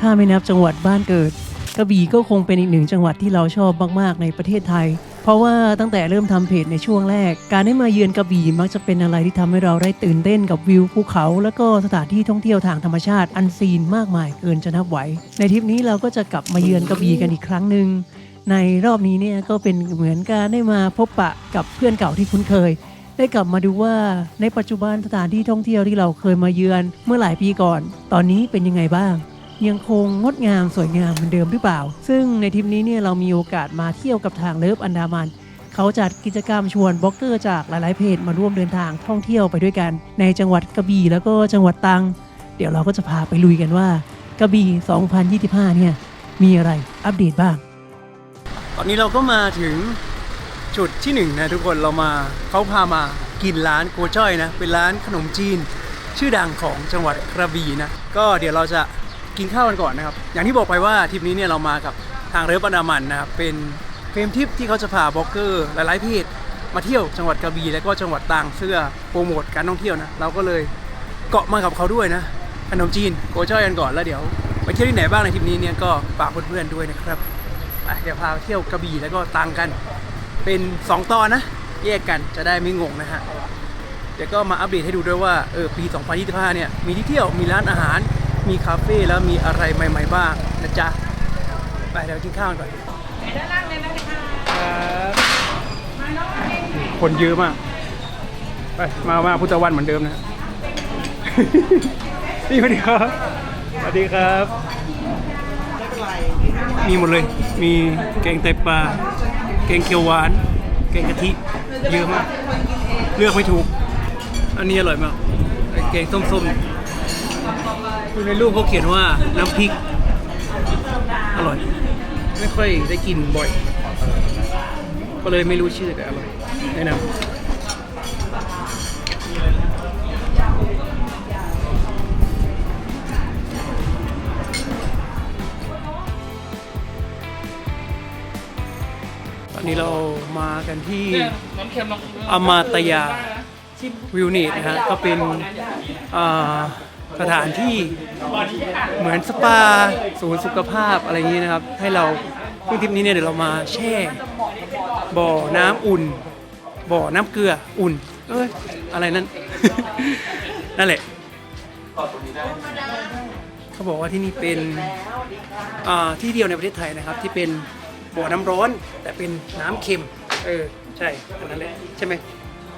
ถ้าไม่นับจังหวัดบ้านเกิด กระบี่ก็คงเป็นอีกหนึ่งจังหวัดที่เราชอบมากๆในประเทศไทย เพราะว่าตั้งแต่เริ่มทำเพจในช่วงแรก การได้มาเยือนกระบี่มักจะเป็นอะไรที่ทำให้เราได้ตื่นเต้นกับวิวภูเขา แล้วก็สถานที่ท่องเที่ยวทางธรรมชาติอันซีนมากมายเกินจะนับไหว ในทริปนี้เราก็จะกลับมาเยือนกระบี่กันอีกครั้งหนึ่งในรอบนี้เนี่ยก็เป็นเหมือนการได้มาพบปะกับเพื่อนเก่าที่คุ้นเคย ได้กลับมาดูว่าในปัจจุบันสถานที่ท่องเที่ยวที่เราเคยมาเยือนเมื่อหลายปีก่อน ตอนนี้เป็นยังไงบ้าง ยังคงงดงามสวยงามเหมือนเดิมหรือเปล่า ซึ่งในทริปนี้เนี่ยเรามีโอกาสมาเที่ยวกับทางเลิฟอันดามันเขาจัดกิจกรรมชวนบล็อกเกอร์จากหลายๆเพจมาร่วมเดินทางท่องเที่ยวไปด้วยกัน ในจังหวัดกระบี่แล้วก็จังหวัดตรัง เดี๋ยวเราก็จะพาไปลุยกันว่ากระบี่ 2025 เนี่ยมีอะไรอัปเดตบ้าง ตอนนี้เราก็มาถึงจุดที่หนึ่งนะทุกคนเรามาเขาพามากินร้านโกจ้อยนะเป็นร้านขนมจีน ชื่อดังของจังหวัดกระบี่นะก็เดี๋ยวเราจะ กินข้าวกันก่อนนะครับ อย่างที่บอกไปว่าทริปนี้เนี่ยเรามากับทางเรือปนามันนะครับ เป็นเฟรมทริปที่เขาจะพาบล็อกเกอร์หลายๆเพจมาเที่ยวจังหวัดกระบี่และก็จังหวัดตรังเสื้อโปรโมทการท่องเที่ยวนะ เราก็เลยเกาะมากับเขาด้วยนะขนมจีนโกจ้อยกันก่อนแล้วเดี๋ยวไปเที่ยวที่ไหนบ้างในทริปนี้เนี่ยก็ฝากเพื่อนๆด้วยนะครับไปเดี๋ยวพาเที่ยวกระบี่แล้วก็ตรังกัน เป็น 2 ตอนนะ แยกกันจะได้ไม่งงนะฮะเดี๋ยวก็มาอัปเดตให้ดูด้วยว่าเออปี 2025 เนี่ยมีที่เที่ยวมีร้านอาหาร มีคาเฟ่แล้วมีอะไรใหม่ ๆ บ้างนะจ๊ะ ไปเดี๋ยวกินข้าวกันก่อนครับคนเยอะมาก ไป มามาพุทธวันเหมือนเดิมนะนี่สวัสดีครับ สวัสดีครับ มีหมดเลย มีแกงไตปลา แกงเขียวหวาน แกงกะทิ เยอะมาก เลือกไม่ถูก อันนี้อร่อยมากไอ้แกงส้มๆ เนี่ยดูในรูปเขาเขียนว่าน้ำพริก อร่อย ไม่ค่อยได้กินบ่อย ก็เลยไม่รู้ชื่อแต่อร่อยแนะนำตอนนี้เรามากันที่อมาตยาวิวเนตนะฮะก็เป็นอ่า สถานที่เหมือนสปาศูนย์สุขภาพอะไรอย่างนี้นะครับ ให้เราซึ่งทริปนี้เนี่ยเดี๋ยวเรามาแช่ บ่อน้ำอุ่น บ่อน้ำเกลืออุ่น เอ้ยอะไรนั่น นั่นแหละเขาบอกว่าที่นี่เป็นอ่าที่เดียวในประเทศไทยนะครับ ที่เป็นบ่อน้ำร้อน แต่เป็นน้ำเค็ม เออ ใช่อันนั้นแหละใช่ไหม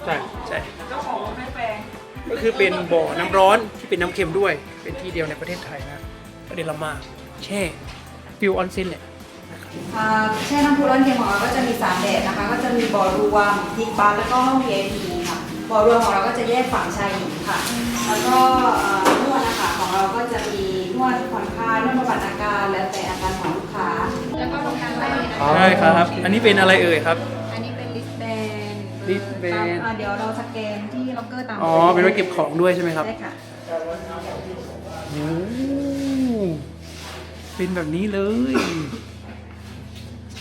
ใช่ใช่ ก็คือเป็นบ่อน้ำร้อนที่เป็นน้ำเค็มด้วย เป็นที่เดียวในประเทศไทยนะก็เดี๋ยวเรามาแช่ฟิวออนเซ็นแหละ อ่าแช่น้ำพุร้อนเค็มของเราก็จะมีสามแบบนะคะ ก็จะมีบ่อรวมทิกบาร์แล้วก็ห้อง VIP ค่ะ บ่อรวมของเราก็จะแยกฝั่งชายหญิงค่ะ แล้วก็เอ่อนวดนะคะของเราก็จะมีนวดผ่อนคลายนวดบำบัดอาการแล้วแต่อาการของลูกค้า แล้วก็ตรงกลางได้เลยนะคะใช่ครับ อันนี้เป็นอะไรเอ่ยครับ น wristband เดี๋ยวเราสแกนที่ล็อกเกอร์ตามอ๋อ เป็นไว้เก็บของด้วยใช่ไหมครับใช่ค่ะ โอ้เป็นแบบนี้เลย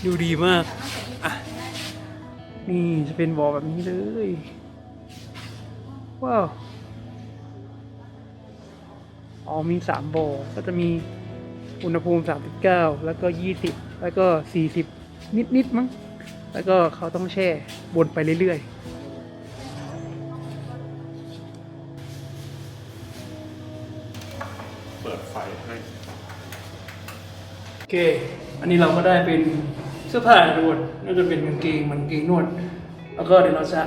ดูดีมากอะนี่จะเป็นบ่อแบบนี้เลย ว้าว อ๋อมีสามบ่อก็จะมีอุณหภูมิ 39 แล้วก็ 20 แล้วก็ 40 นิด ๆ มั้ง แล้วก็เขาต้องแช่บนไปเรื่อยๆ เปิดไฟให้ โอเค อันนี้เราก็ได้เป็นเสื้อผ้าทุกคนน่าจะเป็นกางเกงเหมันกางเกงนวด แล้วก็เดี๋ยวเราจะ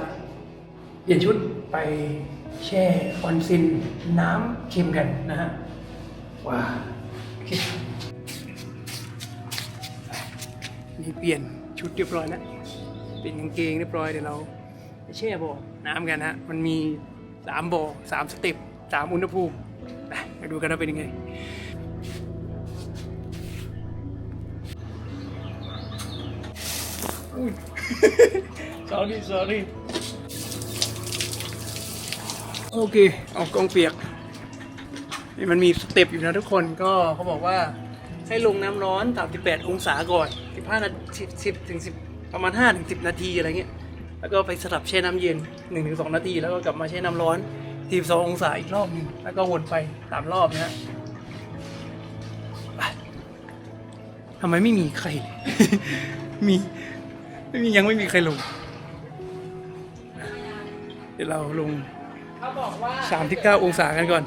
เปลี่ยนชุดไปแช่ออนซินน้ำเค็มกันนะฮะ ว้าวโอเคอันนี่เปลี่ยนชุดเรียบร้อยแล้ว เป็นกางเกงเรียบร้อยเดี๋ยวเราไปแช่บ่อน้ำกันฮะมันมีสามบ่อสามสเต็ปสามอุณหภูมิไปมาดูกันว่าเป็นยังไง sorry sorry โอเค เอากล้องเปียก นี่มันมีสเต็ปอยู่นะทุกคนก็เขาบอกว่าให้ลงน้ำร้อน 38 องศาก่อน 15นาที10ถึง10 ประมาณ5ถึง10นาทีอะไรเงี้ยแล้วก็ไปสลับแช่น้ำเย็น1ถึง2นาที แล้วก็กลับมาแช่น้ำร้อน42องศาอีกรอบหนึงแล้วก็วนไป3รอบนะฮะไปทำไมไม่มีใคร มีไม่มียังไม่มีใครลง เดี๋ยวเราลงสามที่เก้าองศากันก่อน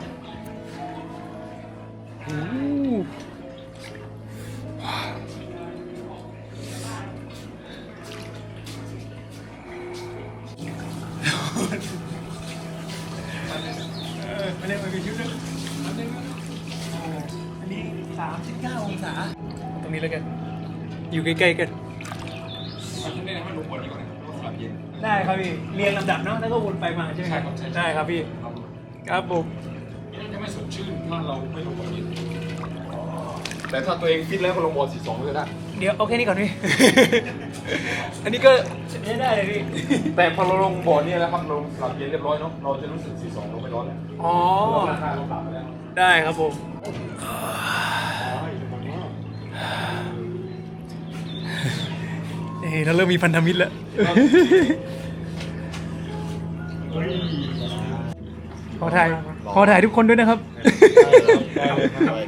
39องศาตรงนี้แล้วกัน อยู่ใกล้ๆกัน ได้ครับพี่ เรียงลำดับเนาะ แล้วก็วนไปมาใช่ไหมครับ ใช่ครับใช่ ได้ครับพี่ ครับผม จะไม่สดชื่นถ้าเราไม่ลงบอลเย็นแต่ถ้าตัวเองฟิตแล้วก็ลงบอลสีสองก็ได้เดี๋ยวโอเคนี่ก่อนพี่ อันนี้ก็ใช้ได้เลยพี่ แต่พอเราลงบอลเนี่ยนะครับลงสลับเย็นเรียบร้อยเนาะเราจะรู้สึก42ลงไม่ร้อนแล้วอ๋อได้ครับผม เราเริ่มมีพันธมิตรแล้วขอถ่ายขอถ่ายทุกคนด้วยนะครับ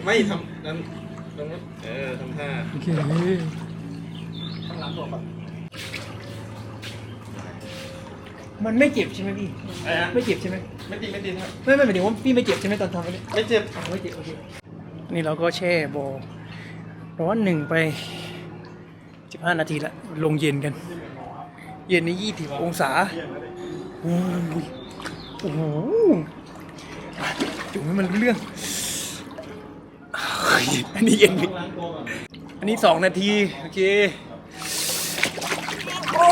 ไม่ทำนั้นตรงนี้เออทำท่าโอเคข้างหลังตัวก่อนมันไม่เจ็บใช่ไหมพี่ ไม่เจ็บใช่ไหมไม่ตีไม่ตีครับไม่ไม่หมายถึงว่าพี่ไม่เจ็บใช่ไหมตอนทำไม่เจ็บไม่เจ็บโอเคนี่เราก็แช่โบร้อนหนึ่งไป สิบห้านาทีละ ลงเย็นกัน เย็นในยี่สิบองศาโอ้ยโอ้โหจุ่มให้มันรู้เรื่อง อันนี้เย็นอันนี้สองนาที โอเคโอ้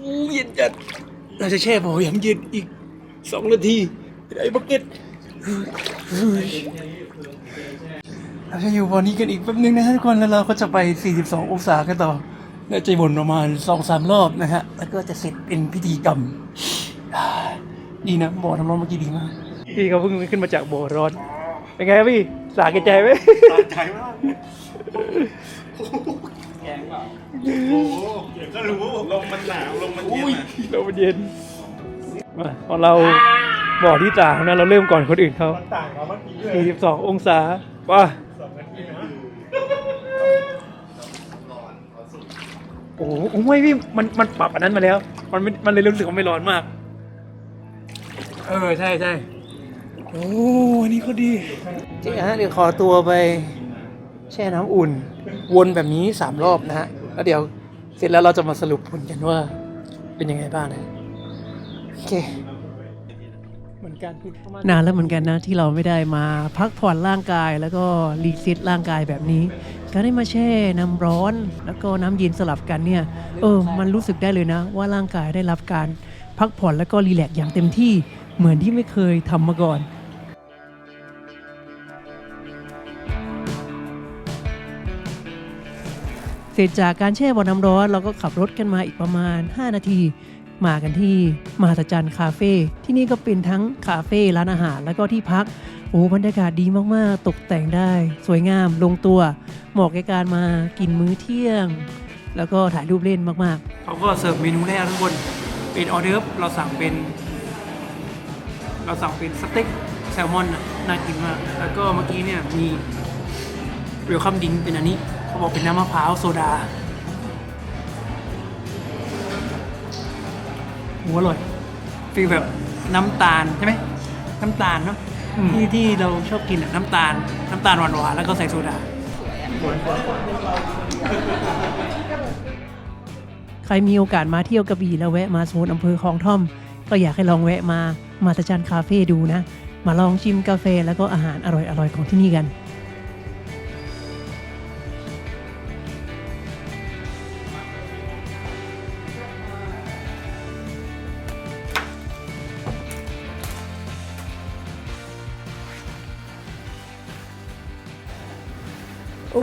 อู้เย็นจัดเราจะแช่บ่อย่างเย็นอีกสองนาทีไอ้บักเก็ต เราจะอยู่บ่อนี้กันอีกแป๊บนึงนะฮะทุกคนแล้วเราก็จะไป 42 องศากันต่อน่าจะวนประมาณสองสามรอบนะฮะ แล้วก็จะเสร็จเป็นพิธีกรรมอ่าดีนะบ่อน้ำร้อนเมื่อกี้ดีมาก พี่เขาเพิ่งขึ้นมาจากบ่อร้อน เป็นไงครับพี่ สาแก่ใจไหมสะใจมากแกงเปล่าโอ้โหเดี๋ยวก็รู้ลมมันหนาวลมมันเย็นอะเราเย็นมาของเราบ่อที่สามนะเราเริ่มก่อนคนอื่นเขาต่างกับเมื่อกี้เลย42องศาป่ะ โอ้โหโอ้ยพี่มันมันปรับอันนั้นมาแล้ว มันไม่มันเลยรู้สึกว่าไม่ร้อนมาก เออใช่ใช่โอ้อันนี้ก็ดีเจ๊ฮะเดี๋ยวขอตัวไปแช่น้ำอุ่น วนแบบนี้สามรอบนะฮะแล้วเดี๋ยวเสร็จแล้วเราจะมาสรุปผลกันว่าเป็นยังไงบ้างนะโอเคเหมือนกันนานแล้วเหมือนกันนะที่เราไม่ได้มาพักผ่อนร่างกายแล้วก็รีเซ็ตร่างกายแบบนี้ การได้มาแช่น้ำร้อน แล้วก็น้ำเย็นสลับกันเนี่ยเออมันรู้สึกได้เลยนะ ว่าร่างกายได้รับการพักผ่อนแล้วก็รีแลกซ์อย่างเต็มที่เหมือนที่ไม่เคยทำมาก่อนเสร็จจากการแช่บ่อน้ำร้อน เราก็ขับรถกันมาอีกประมาณ 5 นาที มากันที่มหัศจรรย์คาเฟ่ที่นี่ก็เป็นทั้งคาเฟ่ร้านอาหารแล้วก็ที่พัก โอ้บรรยากาศดีมากๆ ตกแต่งได้ สวยงามลงตัว เหมาะแก่การมากินมื้อเที่ยง แล้วก็ถ่ายรูปเล่นมากๆ เขาก็เสิร์ฟเมนูแรกทุกคนเป็นออเดิร์ฟเราสั่งเป็น เราสั่งเป็นสเต็กแซลมอนน่ะน่ากินมาก แล้วก็เมื่อกี้เนี่ยมีเวลคัมดิงเป็นอันนี้ เขาบอกเป็นน้ำมะพร้าวโซดาโหอร่อยฟีลแบบน้ำตาลใช่ไหมน้ำตาลเนาะ ที่ที่เราชอบกินอะน้ำตาลน้ำตาลหวานๆแล้วก็ใส่โซดา ใครมีโอกาสมาเที่ยวกระบี่แล้วแวะมาโซนอำเภอคลองท่อม ก็อยากให้ลองแวะมามาตจันคาเฟ่ดูนะ มาลองชิมกาแฟแล้วก็อาหารอร่อยๆของที่นี่กัน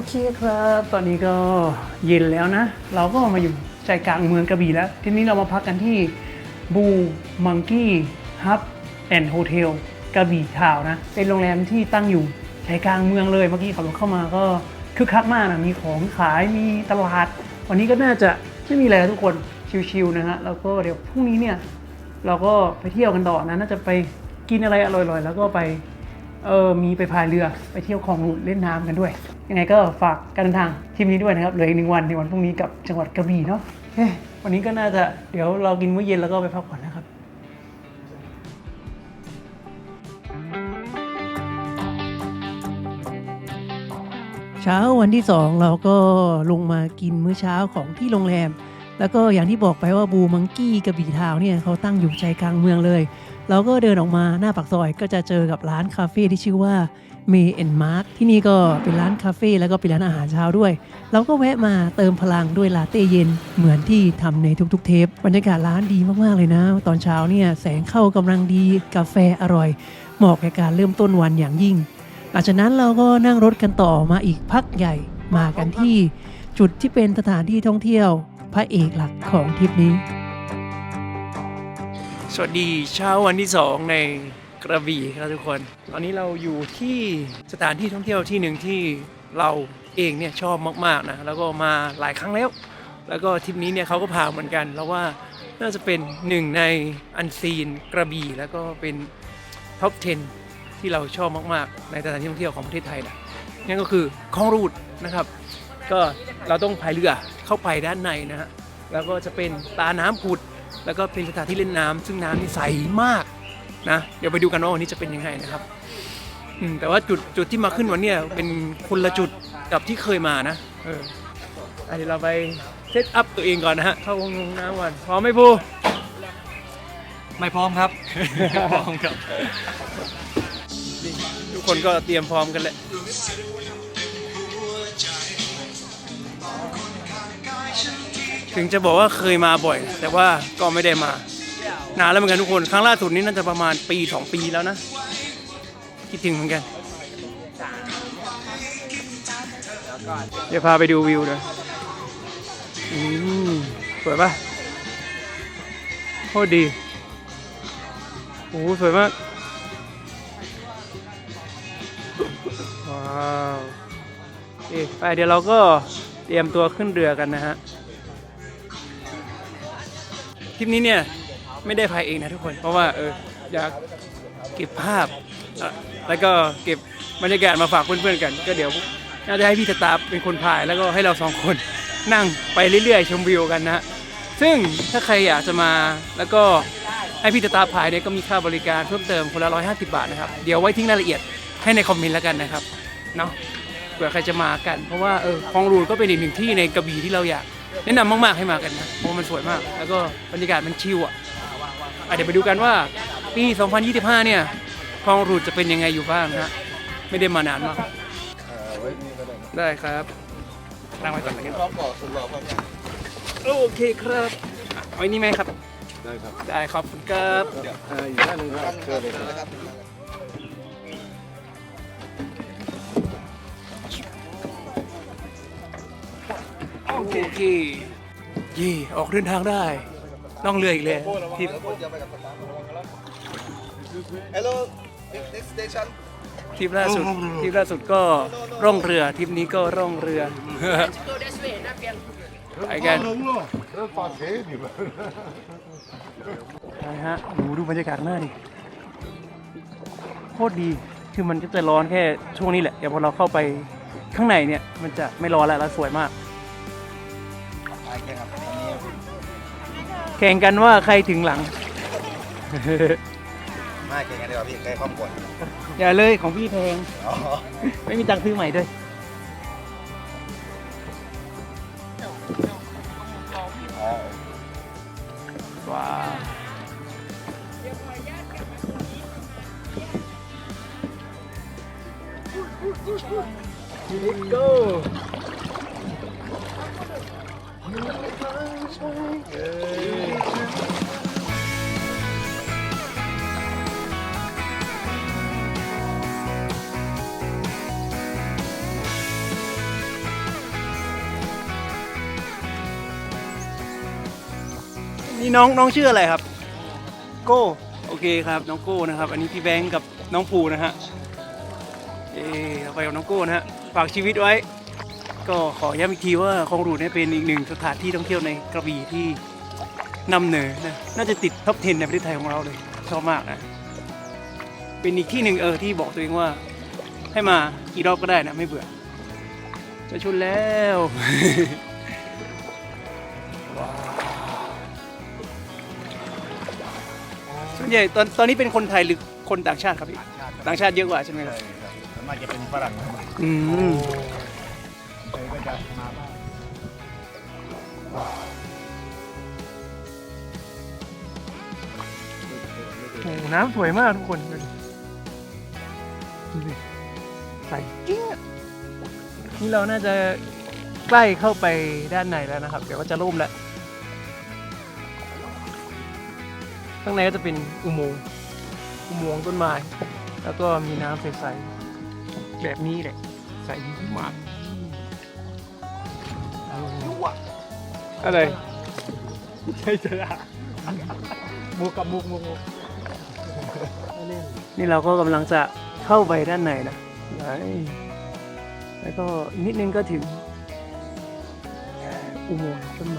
เคครับ ตอนนี้ก็เย็นแล้วนะ เราก็มาอยู่ใจกลางเมืองกระบี่แล้ว ทีนี้เรามาพักกันที่บูมังกี้ฮับแอนด์โฮเทลกระบี่ทาวน์นะ เป็นโรงแรมที่ตั้งอยู่ใจกลางเมืองเลย เมื่อกี้ขับรถเข้ามาก็คึกคักมากนะ มีของขาย มีตลาด วันนี้ก็น่าจะไม่มีอะไรทุกคน ชิลๆนะฮะ แล้วก็เดี๋ยวพรุ่งนี้เนี่ย เราก็ไปเที่ยวกันต่อนะ น่าจะไปกินอะไรอร่อยๆ แล้วก็ไป เออมีไปพายเรือไปเที่ยวคลองหลุดเล่นน้ำกันด้วย ยังไงก็ฝากการเดินทางทริปนี้ด้วยนะครับเหลืออีกหนึ่งวันในวันพรุ่งนี้กับจังหวัดกระบี่เนาะวันนี้ก็น่าจะเดี๋ยวเรากินมื้อเย็นแล้วก็ไปพักผ่อนนะครับเช้าวันที่สองเราก็ลงมากินมื้อเช้าของที่โรงแรม แล้วก็อย่างที่บอกไปว่าบูมังกี้กระบี่ทาวน์เนี่ยเขาตั้งอยู่ใจกลางเมืองเลย เราก็เดินออกมาหน้าปากซอยก็จะเจอกับร้านคาเฟ่ที่ชื่อว่าเมย์แอนมาร์ที่นี่ก็เป็นร้านคาเฟ่แล้วก็เป็นร้านอาหารเช้าด้วย เราก็แวะมาเติมพลังด้วยลาเต้เย็นเหมือนที่ทำในทุกๆ เทปบรรยากาศร้านดีมากๆเลยนะ ตอนเช้าเนี่ยแสงเข้ากำลังดีกาแฟอร่อยเหมาะแก่การเริ่มต้นวันอย่างยิ่ง หลังจากนั้นเราก็นั่งรถกันต่อมาอีกพักใหญ่มากันที่ จุดที่เป็นสถานที่ท่องเที่ยว พระเอกหลักของทริปนี้ สวัสดีเช้าวันที่ 2 ในกระบี่ครับทุกคน ตอนนี้เราอยู่ที่สถานที่ท่องเที่ยวที่หนึ่งที่เราเองเนี่ยชอบมากๆนะแล้วก็มาหลายครั้งแล้ว แล้วก็ทริปนี้เนี่ยเขาก็พาเหมือนกันแล้วว่าน่าจะเป็นหนึ่งในอันซีนกระบี่ แล้วก็เป็นท็อป 10 ที่เราชอบมากๆ ในสถานที่ท่องเที่ยวของประเทศไทยนะนั่นก็คือคลองรูดนะครับ ก็เราต้องพายเรือเข้าไปด้านในนะฮะแล้วก็จะเป็นตาน้ำผุด แล้วก็เป็นสถานที่เล่นน้ำซึ่งน้ำนี่ใสมากนะเดี๋ยวไปดูกันว่าวันนี้จะเป็นยังไงนะครับอืมแต่ว่าจุดจุดที่มาขึ้นวันเนี้ยเป็นคนละจุดกับที่เคยมานะเอออะเดี๋ยวเราไปเซตอัพตัวเองก่อนนะฮะเข้าวงน้ำก่อนพร้อมไหมพูไม่พร้อมครับ พร้อมครับ ทุกคนก็เตรียมพร้อมกันแหละ ถึงจะบอกว่าเคยมาบ่อย แต่ว่าก็ไม่ได้มานานแล้วเหมือนกันทุกคน ครั้งล่าสุดนี้น่าจะประมาณปี 2 ปีแล้วนะ คิดถึงเหมือนกัน เดี๋ยวพาไปดูวิวด้วยอืมสวยปะโคตรดีโอ้โหสวยมาก ว้าวโอเคไปเดี๋ยวเราก็เตรียมตัวขึ้นเรือกันนะฮะ ทริปนี้เนี่ยไม่ได้พายเองนะทุกคน เพราะว่าเอออยากเก็บภาพ แล้วก็เก็บบรรยากาศมาฝากเพื่อนๆกัน ก็เดี๋ยวน่าจะให้พี่สตาเป็นคนพาย แล้วก็ให้เราสองคนนั่งไปเรื่อยๆ ชมวิวกันนะซึ่งถ้าใครอยากจะมาแล้วก็ให้พี่สตาฟพายเนี่ยก็มีค่าบริการเพิ่มเติมคนละ150 บาทนะครับเดี๋ยวไว้ทิ้งรายละเอียดให้ในคอมเมนต์แล้วกันนะครับเนาะเผื่อใครจะมากัน เพราะว่าเออคลองรูนก็เป็นอีกหนึ่งที่ในกระบี่ที่เราอยาก แนะนำมาก ๆ ให้มากันนะเพราะว่ามันสวยมาก แล้วก็บรรยากาศมันชิลอะอะเดี๋ยวไปดูกันว่าปี 2025 เนี่ยคลองรูนจะเป็นยังไงอยู่บ้างนะฮะไม่ได้มานานมาก ได้ครับนั่งไว้ก่อนเลยโอเคครับอะไว้นี่ไหมครับ ได้ครับ ได้ขอบคุณครับอยู่ด้านนึงครับเชิญเลยครับ โอเคเย่ออกเดินทางได้ล่องเรืออีกเลยทริป Hello, next station. ทริปล่าสุดทริปล่าสุดก็ร่องเรือทริปนี้ก็ร่องเรือไปกันไปฮะดูดูบรรยากาศข้างหน้าดิ โคตรดี คือมันก็จะร้อนแค่ช่วงนี้แหละ เดี๋ยวพอเราเข้าไปข้างในเนี่ย มันจะไม่ร้อนแล้วแล้วสวยมาก แข่งกันว่าใครถึงหลัง มาเก่งกันดีกว่าพี่ใกล้ครอบครัวอย่าเลยของพี่แพง อ๋อ ไม่มีตังค์ซื้อใหม่ด้วย นี่น้องน้องชื่ออะไรครับ โก้โอเคครับน้องโก้นะครับ อันนี้พี่แบงค์กับน้องภูนะฮะเอเราไปกับน้องโก้นะฮะฝากชีวิตไว้ ก็ขอย้ำอีกทีว่าคลองรูดเนี่ยเป็นอีกหนึ่งสถานที่ท่องเที่ยวในกระบี่ที่นำเหนอนะน่าจะติดท็อป 10 ในประเทศไทยของเราเลยชอบมากนะเป็นอีกที่หนึ่งเออที่บอกตัวเองว่า ให้มากี่รอบก็ได้นะไม่เบื่อจะชนแล้ว ส่วนใหญ่ตอนตอนนี้เป็นคนไทยหรือคนต่างชาติครับพี่ ต่างชาติเยอะกว่าใช่ไหมครับ ส่วนมากจะเป็นฝรั่งครับอืม ไทยก็จะมาบ้าง โอ้โหน้ำสวยมากทุกคนดูดิดูดิใสจริงอะนี่เราน่าจะใกล้เข้าไปด้านในแล้วนะครับ เดี๋ยวก็จะร่มแล้ว ข้างในก็จะเป็นอุโมงค์อุโมงค์ต้นไม้ แล้วก็มีน้ำใสๆแบบนี้แหละ ใสมากอะไรใช่จ้ะมุกกับมุกมุกมุกนี่เราก็กำลังจะเข้าไปด้านในนะไหนแล้วก็อีกนิดนึงก็ถึงอุโมงค์ต้นไม้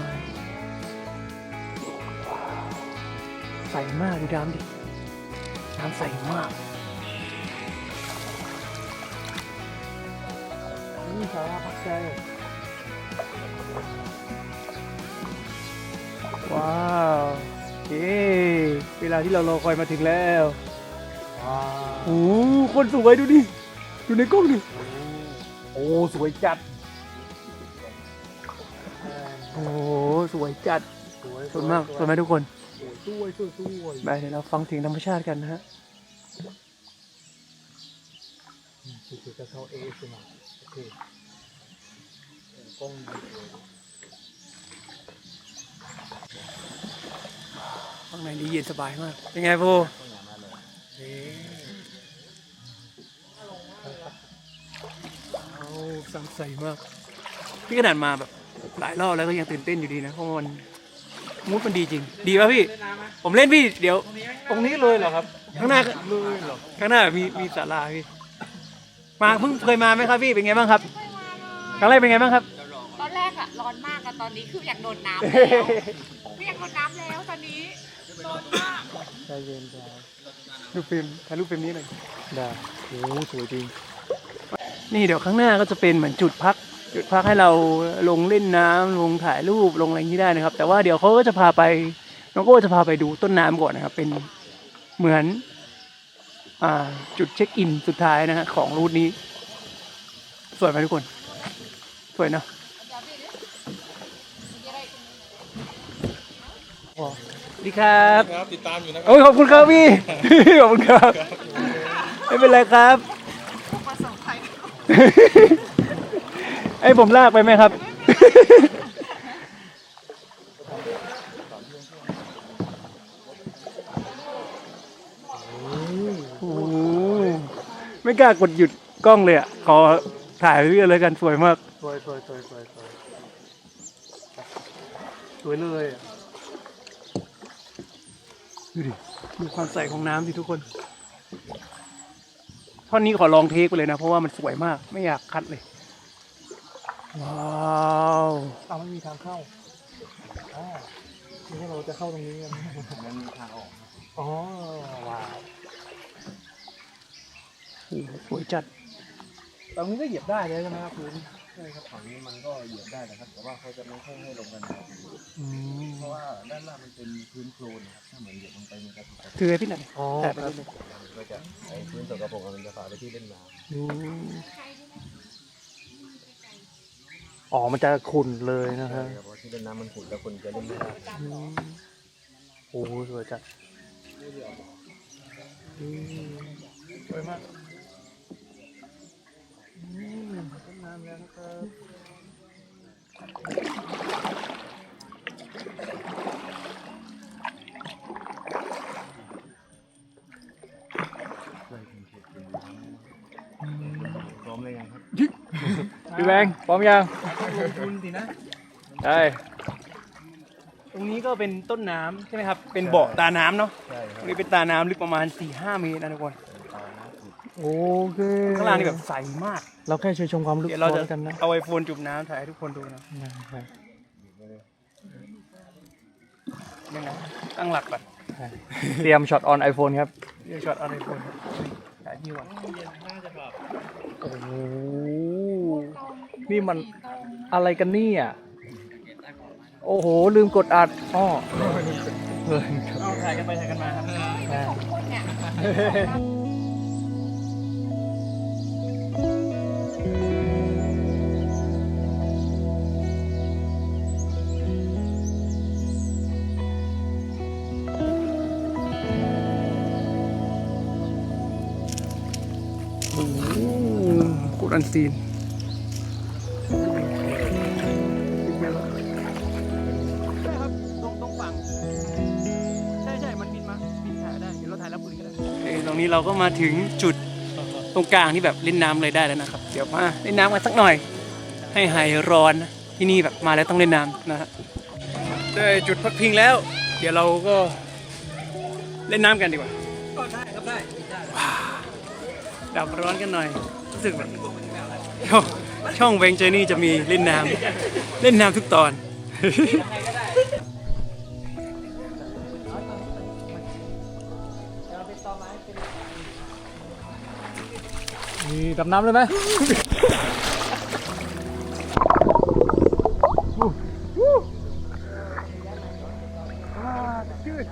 มากดูน้ำดิ น้ำใสมากนี่สาราพักใจว้าวโอเคเวลาที่เรารอคอยมาถึงแล้วว้าโอ้โหคนสวยดูดิ ดูในกล้องดิ โอ้สวยจัด โอ้โหสวยจัดสวยสวยมากสวยไหมทุกคน สวยสวยสวยไปเดี๋ยวเราฟังเสียงธรรมชาติกันนะฮะสุดๆจะเข้าเอสมาโอเคกล้องดีเลยข้างในนี้เย็นสบายมาก เป็นไงโบเอาสังใสมาก พี่ขนาดมาแบบหลายรอบแล้วก็ยังตื่นเต้นอยู่ดีนะ เพราะว่ามัน มูดมันดีจริง ดีป่ะพี่ ผมเล่นพี่เดี๋ยว ตรงนี้เลยเหรอครับ ข้างหน้าเลยเหรอข้างหน้ามีมีศาลาพี่ มาเพิ่งเคยมาไหมครับพี่เป็นไงบ้างครับครั้งแรกเป็นไงบ้างครับ ตอนแรกอะร้อนมากอะตอนนี้คืออยากโดดน้ำแล้วไม่อยากโดดน้ำแล้วตอนนี้ร้อนมากใจเย็นใจรูปฟิล์มถ่ายรูปฟิล์มนี้หน่อยได้โอ้สวยจริง นี่เดี๋ยวข้างหน้าก็จะเป็นเหมือนจุดพัก จุดพักให้เราลงเล่นน้ำลงถ่ายรูปลงอะไรอย่างนี้ได้นะครับ แต่ว่าเดี๋ยวเขาก็จะพาไปน้องโก้จะพาไปดูต้นน้ำก่อนนะครับ เป็นเหมือนอ่าจุดเช็คอินสุดท้ายนะฮะของรูทนี้ สวยไหมทุกคน สวยเนอะสวัสดีครับครับ ติดตามอยู่นะครัโอ้ยขอบคุณครับพี่ ขอบคุณครับ ไม่เป็นไรครับ ไอ้ผมลากไปไหมครับ โอ้โหไม่กล้ากดหยุดกล้องเลยอะ ขอถ่ายเรื่อยๆเลยกันสวยมาก สวยสวยสวยสวยสวยสวยเลยอะดูดิดูความใสของน้ำดิทุกคน ท่อนนี้ขอลองเทคไปเลยนะ เพราะว่ามันสวยมาก ไม่อยากคัดเลย ว้าวเอาไม่มีทางเข้าอ๋อนี่ว่าเราจะเข้าตรงนี้กันมันมีทางออก อ๋อ ว้าวโอ้โหสวยจัด ตรงนี้ก็เหยียบได้เลยใช่ไหมครับพื้นใช่ครับฝั่งนี้มันก็เหยียบได้นะครับ แต่ว่าเขาจะไม่ค่อยให้ลงกันนะครับอืมเพราะว่าด้านล่างมันเป็นพื้นโคลนนะครับถ้าเหมือนเหยียบลงไปมันจะถูกกระคือไอ้พี่หน่อยอ๋อแต่ไปครับเลยก็จะไอ้พื้นสกปรกมันจะฝาไปที่เล่นน้ำ อืมอ๋อ มันจะขุ่นเลยนะคใช่รับครับเพราะที่เล่นน้ำมันขุ่นแล้วคนจะเล่นไม่ได้โอ้โหสวยจัดอืมสวยมากอืมต้นน้ำแล้วนะครับพร้อมเลยยังครับพี่แบงค์พร้อมยัง ลงทุนสินะได้ตรงนี้ก็เป็นต้นน้ำใช่ไหมครับ เป็นเบาะตาน้ำเนาะใช่คตรัรบงนี้เป็นตาน้ำลึกประมาณ4-5เมตรนะทุกคน โอเคข้างล่างนี่แบบใสมาก เราแค่ช่วยชมความลึกเดี๋ยวเราจะกันนะเอาไอโฟนจุ่มน้ำถ่ายให้ทุกคนดูนะยังไงตั้งหลักก่อนเตรียมช็อตออนไอโฟนครับนดี๋ยวช็อตอะไรคนหลายที่ว่ะโอ้โหนี่มันอะไรกันเนี่ย โอ้โห ลืมกดอัดอ้อเพลินครับเอาถ่ายกันไปถ่ายกันมาครับคนเนี่ย กูดันซีนใช่ครับ ตรงตรงฝั่ง ใช่ใช่มันบินมาบินถ่ายได้ เดี๋ยวเราถ่ายรับปืนก็ได้ตรงนี้เราก็มาถึงจุดตรงกลางที่แบบเล่นน้ำเลยได้แล้วนะครับ เดี๋ยวมาเล่นน้ำกันสักหน่อย ให้หายร้อนนะที่นี่แบบมาแล้วต้องเล่นน้ำนะฮะได้จุดพักพิงแล้ว เดี๋ยวเราก็เล่นน้ำกันดีกว่าก็ได้ครับได้ ดับร้อนกันหน่อยรู้สึกแบบช่องช่องเวงเจนี่จะมีเล่นน้ำเล่นน้ำทุกตอนนี่ดำน้ำเลยไหม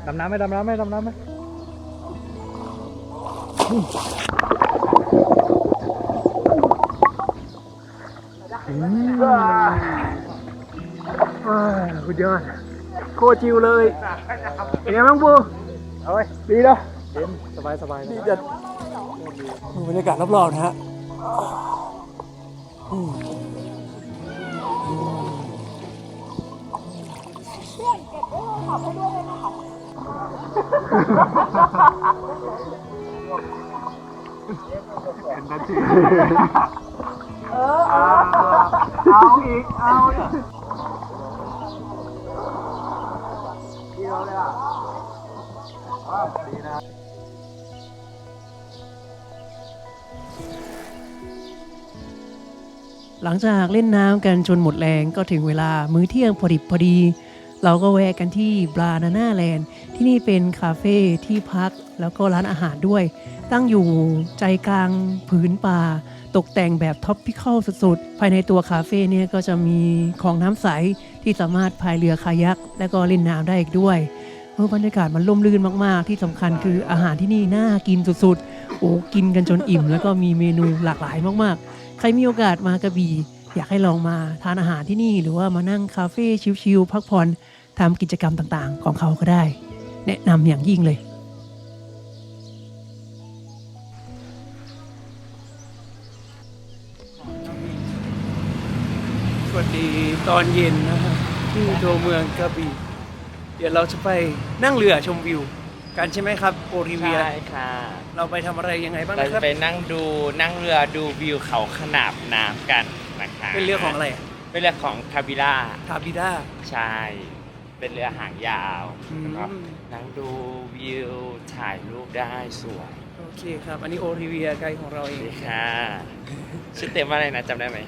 ดำน้ำไหมดำน้ำไหมดำน้ำไหม คุณยอดโคตรจิวเลยเป็นไงบ้างบูเอาไว้ดีเนาะเย็นสบายสบายดีจัดบรรยากาศรอบๆนะฮะ หลังจากเล่นน้ำกันจนหมดแรงก็ถึงเวลามื้อเที่ยงพอดิบพอดี เราก็แวะกันที่บรานาน่าแลนด์ที่นี่เป็นคาเฟ่ที่พักแล้วก็ร้านอาหารด้วย ตั้งอยู่ใจกลางผืนป่า ตกแต่งแบบท็อปพิคอลสุดๆ ภายในตัวคาเฟ่เนี่ยก็จะมีของน้ำใสที่สามารถพายเรือคายัก และก็เล่นน้ำได้อีกด้วยเออบรรยากาศมันร่มรื่นมากๆ ที่สำคัญคืออาหารที่นี่น่ากินสุดๆ โอ้กินกันจนอิ่ม แล้วก็มีเมนูหลากหลายมากๆ ใครมีโอกาสมากระบี่ อยากให้ลองมาทานอาหารที่นี่ หรือว่ามานั่งคาเฟ่ชิลๆพักผ่อนทำกิจกรรมต่างๆ ของเขาก็ได้ แนะนำอย่างยิ่งเลยสวัสดีตอนเย็นนะฮะ ที่ตัวเมืองกระบี่เดี๋ยวเราจะไปนั่งเรือชมวิว กันใช่ไหมครับโอริเวีย ใช่ค่ะเราไปทำอะไรยังไงบ้างเรานะคจะรับ ไปนั่งดูนั่งเรือดูวิวเขาขนาบน้ำกันนะคะเป็นเรือของอะไรอะเป็นเรือของคาบิล่าทาบิด้า ใช่เป็นเรือหางยาวอืมนะครับนั่งดูวิวถ่ายรูปได้สวยโอเคครับ อันนี้โอริเวียไกด์ของเราเองดีค่ะชื่อเต็มว่าอะไรนะจำได้ไหม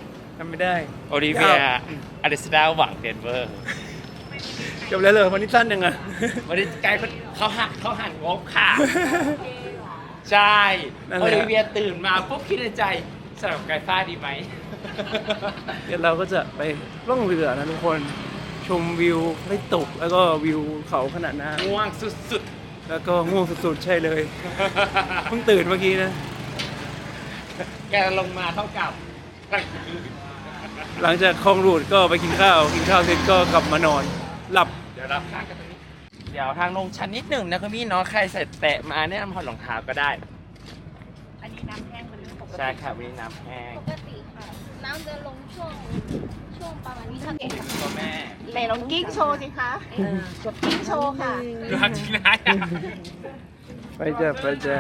ทำไม่ได้โอลิเวียยาวอเดสดาหวังเดนเวอร์จบแล้วเลยวันนี้สั้นยังไงวันนี้ไกด์เขาเขาหักเขาหันงบค่ะ ใช่นั่นแหโอละลิเวียตื่นมาปุ๊บคิดในใจสำหรับไกด์ฟ้าดีไหมเดี๋ยวเราก็จะไปล่องเรือนะทุกคนชมวิวไม่ตกแล้วก็วิวเขาขนาดน้ง่วงสุดำแล้วก็ง่วงสุดๆ ใช่เลยเพิ่งตื่นเมื่อกี้นะๆแกลงมาเท่ากับกลางคืน หลังจากคลองรูดก็ไปกินข้าว กินข้าวเสร็จก็กลับมานอน หลับ เดี๋ยวรับข้างกันตรงนี้ เดี๋ยวทางลงชันนิดหนึ่งนะคุณพี่เนาะ ใครใส่แตะมาแนะนำถอดรองเท้าก็ได้ อันนี้น้ำแห้งมันปกติใช่ค่ะวันนี้น้ำแห้งปกติค่ะ น้ำจะลงช่วงช่วงประมาณนี้ค่ะตัวแม่ไหนลองกิ้งโชว์สิคะกิ้งโชว์ค่ะดูฮัจจินะไปจ้ะไปจ้ะ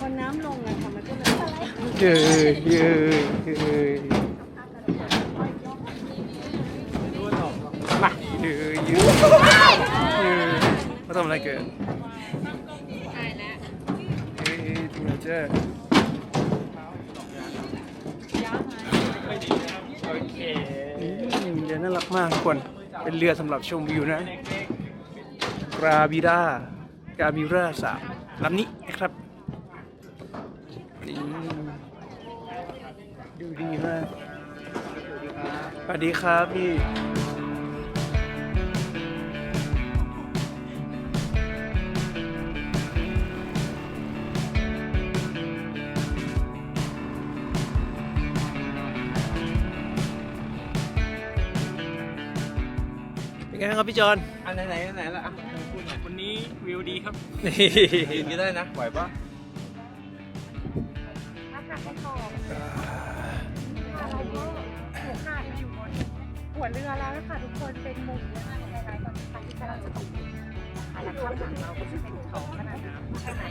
พอน้ำลงอะค่ะมันก็เลยเย้ยเย้ยเย้ย มาเย้ยเย้ยเย้ยเขาทำอะไรเกิดเฮ้ยจริงเหรอเจ้าโอเคอืมเรือน่ารักมากทุกคน เป็นเรือสำหรับชมวิวนะกราบิดากราบิราสามลำนี้นะครับนี่ดูดีมาก สวัสดีครับพี่ เป็นไงบ้างครับพี่จอน อันไหนไหนไหนละอะวันนี้วิวดีครับยืนก็ได้นะไหวปะอากาศก็ชอบเรา หัวเรือแล้วนะคะทุกคนเป็นมุมไฮไลท์ตอนที่กำลังจะตกนะคะแล้วข้างหลังเราก็จะเป็นเขาขนาดน้ำใช่ไหม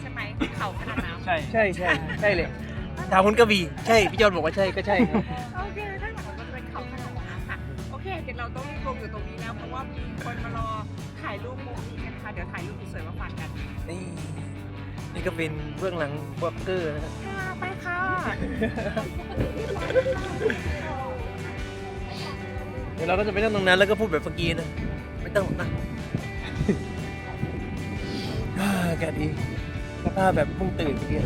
ใช่ไหมเขาขนาดน้ำใช่ใช่ใช่ใช่เลยถามคุณกระบี่ใช่พี่จอนบอกว่าใช่ก็ใช่ครับโอเคด้านหลังมันจะเป็นเขาขนาดน้ำค่ะโอเคเดี๋ยวเราต้องลงอยู่ตรงนี้แล้วเพราะว่ามีคนมารอถ่ายรูปมุมนี้กันค่ะเดี๋ยวถ่ายรูปสวยๆมาฝากกันนี่นี่ก็เป็นเบื้องหลังบล็อกเกอร์นะครับค่ะไปค่ะ เดี๋ยวเราก็จะไปนั่งตรงนั้นแล้วก็พูดแบบเมื่อกี้นะไม่ต้องหรอกนะอ่าอากาศดีสภาพแบบเพุ่งตื่นเมื่อกี้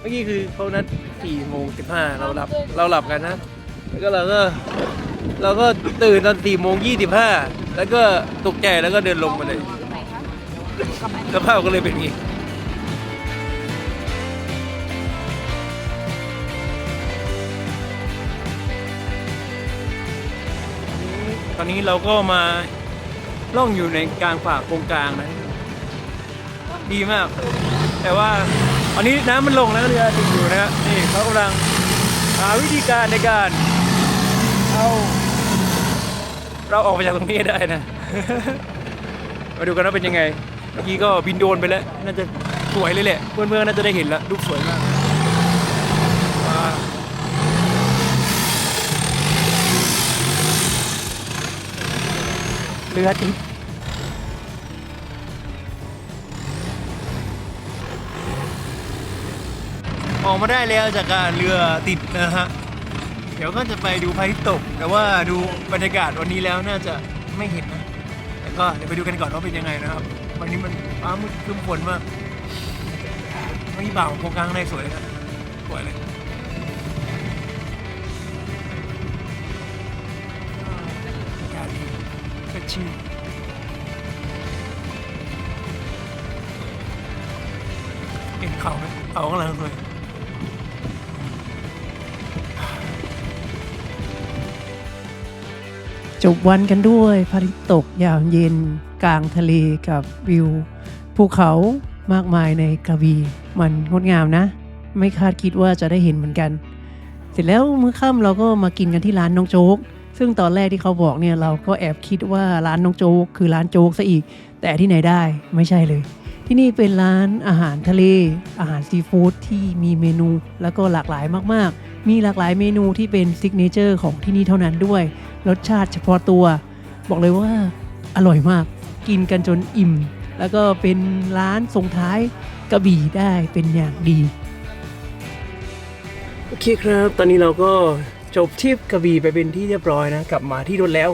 เมื่อกี้คือเขานัด4โมง15เราหลับเราหลับกันนะ แล้วก็เราก็เราก็ตื่นตอน4โมง25แล้วก็ตกใจแล้วก็เดินลงมาเลยสภาพก็เลยเป็นอย่างนี้ นนี้เราก็มาล่องอยู่ในกลางป่าโกงกลางนะดีมาก แต่ว่าตอนนี้น้ำมันลงแล้วเรือติดอยู่นะฮะนี่เขากำลังหาวิธีการในการเอาเราออกไปจากตรงนี้ได้นะ มาดูกันว่าเป็นยังไง เมื่อกี้ก็บินโดนไปแล้ว น่าจะสวยเลยแหละ เพื่อนๆน่าจะได้เห็นแล้วรูปสวยมากว้าว เรือติดออกมาได้แล้วจากการเรือติดนะฮะ เดี๋ยวก็จะไปดูพระอาทิตย์ตก แต่ว่าดูบรรยากาศวันนี้แล้วน่าจะไม่เห็นนะแต่ก็เดี๋ยวไปดูกันก่อนว่าเป็นยังไงนะครับ วันนี้มันฟ้ามืดครึ้มฝนมากเมื่อกี้บ่าโครงกลางข้างในสวยเลยนะสวยเลย ชื่นเห็นเขาไหมเขาข้างหลังสวยจบวันกันด้วยพระอาทิตย์ตกยามเย็นกลางทะเลกับวิวภูเขามากมายในกระบี่มันงดงามนะ ไม่คาดคิดว่าจะได้เห็นเหมือนกัน เสร็จแล้วมื้อค่ำเราก็มากินกันที่ร้านน้องโจ๊ก ซึ่งตอนแรกที่เขาบอกเนี่ยเราก็แอบคิดว่าร้านน้องโจ๊กคือร้านโจ๊กซะอีก แต่ที่ไหนได้ไม่ใช่เลย ที่นี่เป็นร้านอาหารทะเล อาหารซีฟู้ดที่มีเมนู แล้วก็หลากหลายมากๆ มีหลากหลายเมนูที่เป็นซิกเนเจอร์ของที่นี่เท่านั้นด้วย รสชาติเฉพาะตัว บอกเลยว่าอร่อยมาก กินกันจนอิ่ม แล้วก็เป็นร้านส่งท้ายกระบี่ได้เป็นอย่างดีโอเคครับ ตอนนี้เราก็ จบทริปกระบี่ไปเป็นที่เรียบร้อยนะกลับมาที่รถแล้ว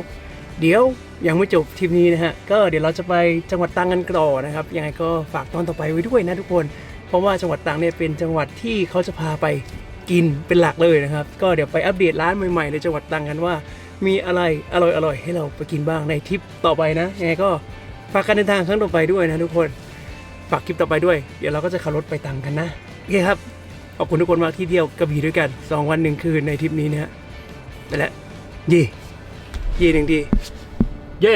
เดี๋ยวยังไม่จบทริปนี้นะฮะก็เดี๋ยวเราจะไปจังหวัดตรังกันต่อนะครับยังไงก็ฝากตอนต่อไปไว้ด้วยนะทุกคน เพราะว่าจังหวัดตรังเนี่ยเป็นจังหวัดที่เขาจะพาไปกินเป็นหลักเลยนะครับ ก็เดี๋ยวไปอัปเดตร้านใหม่ๆในจังหวัดตรังกันว่า มีอะไรอร่อยๆให้เราไปกินบ้างในทริปต่อไปนะยังไงก็ฝากการเดินทางครั้งต่อไปด้วยนะทุกคนฝากคลิปต่อไปด้วย เดี๋ยวเราก็จะขับรถไปตรังกันนะโอเคครับ อบคุณทุกคนมากที่เที่ยวกระบี่ด้วยกัน 2 วันหนึ่งคืนในทริปนี้นะฮะไปแล้วยี่ยี่หนึ่งทีเย่